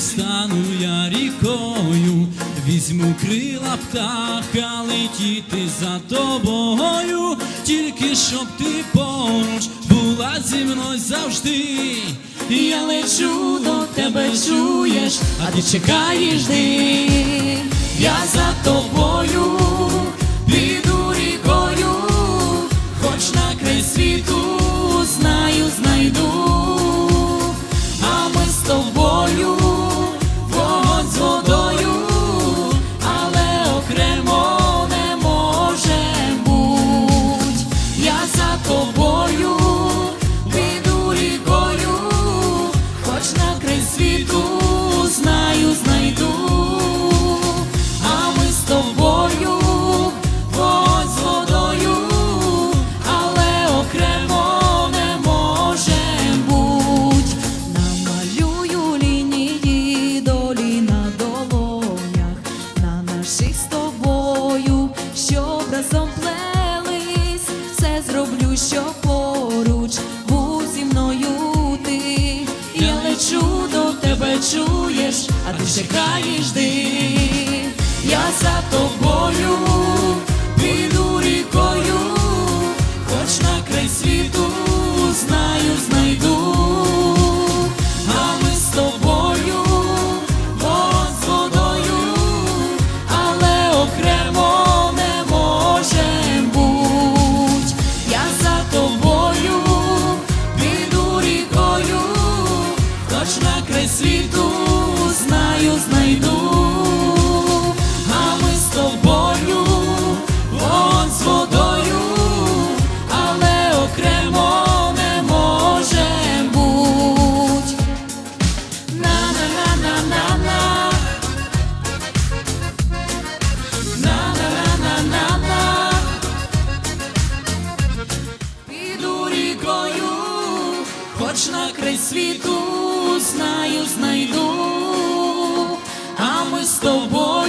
стану я рікою, візьму крила птаха, летіти за тобою, тільки щоб ти поруч була зі мною завжди. Я лечу до тебе, чуєш, а ти чекаєш жди. Тобою. Піду рікою, хоч на край світу що поруч був зі мною ти. Я лечу до тебе, чуєш, а ти чекаєш жди. Я за тобою хоч на край світу знаю, знайду, а ми з тобою.